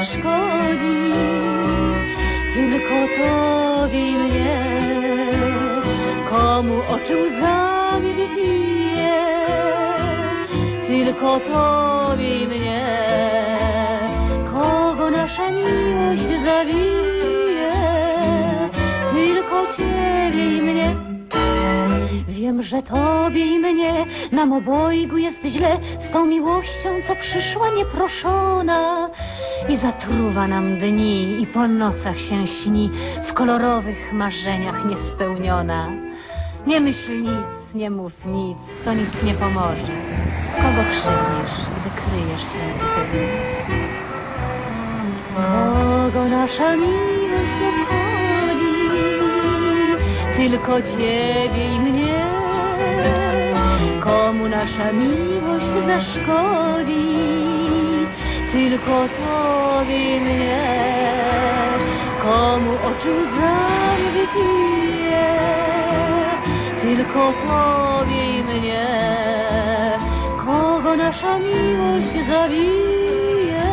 zaszkodzi? Tylko tobie mnie. Komu oczy łzami wypije? Tylko tobie mnie. Kogo nasza miłość zawije? Tylko ciebie i mnie. Wiem, że tobie i mnie nam obojgu jest źle z tą miłością, co przyszła nieproszona i zatruwa nam dni i po nocach się śni w kolorowych marzeniach niespełniona. Nie myśl nic, nie mów nic, to nic nie pomoże. Kogo krzywdzisz, gdy kryjesz się z tym? Kogo nasza miłość obchodzi? Tylko ciebie i mnie. Komu nasza miłość zaszkodzi? Tylko tobie mnie. Komu oczy łzami wypije? Tylko tobie i mnie. Kogo nasza miłość zabije?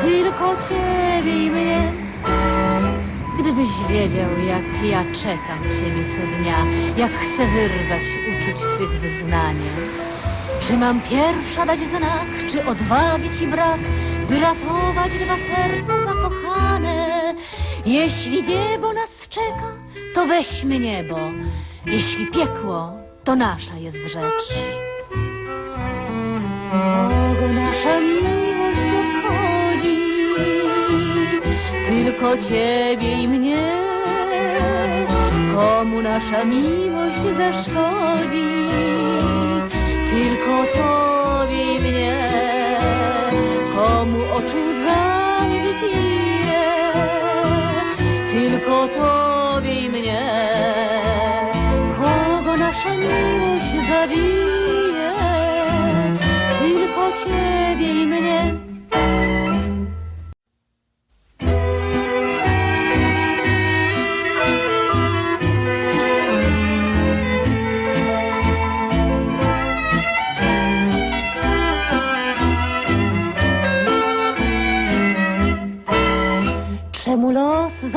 Tylko ciebie i mnie. Gdybyś wiedział, jak ja czekam ciebie co dnia, jak chcę wyrwać uczuć twych wyznania. Czy mam pierwsza dać znak, czy odwagi ci brak, by ratować dwa serca zakochane? Jeśli niebo nas czeka, to weźmy niebo. Jeśli piekło, to nasza jest rzecz. Kogo nasza miłość obchodzi? Tylko ciebie i mnie. Komu nasza miłość zaszkodzi? Tylko tobie i mnie. Komu oczu wypije? Tylko tobie mnie. Kogo nasza miłość zabije? Tylko ciebie i mnie.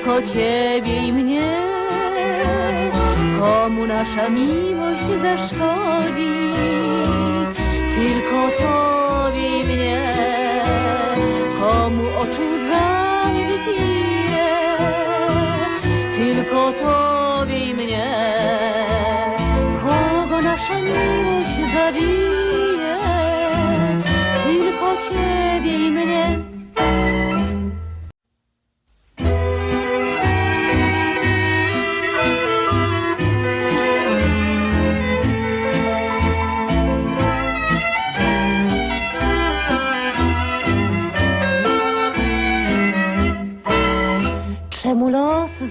Tylko ciebie i mnie. Komu nasza miłość zaszkodzi? Tylko tobie i mnie. Komu oczu łzami wypije? Tylko tobie i mnie. Kogo nasza miłość zabije? Tylko ciebie i mnie.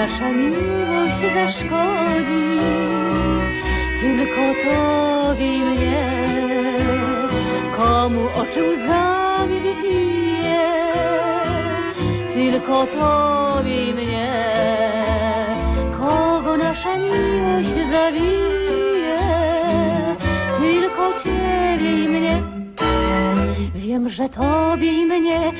nasza miłość zaszkodzi? Tylko tobie i mnie. Komu oczy łzami wypije? Tylko tobie i mnie. Kogo nasza miłość zabije? Tylko ciebie i mnie. Wiem, że tobie i mnie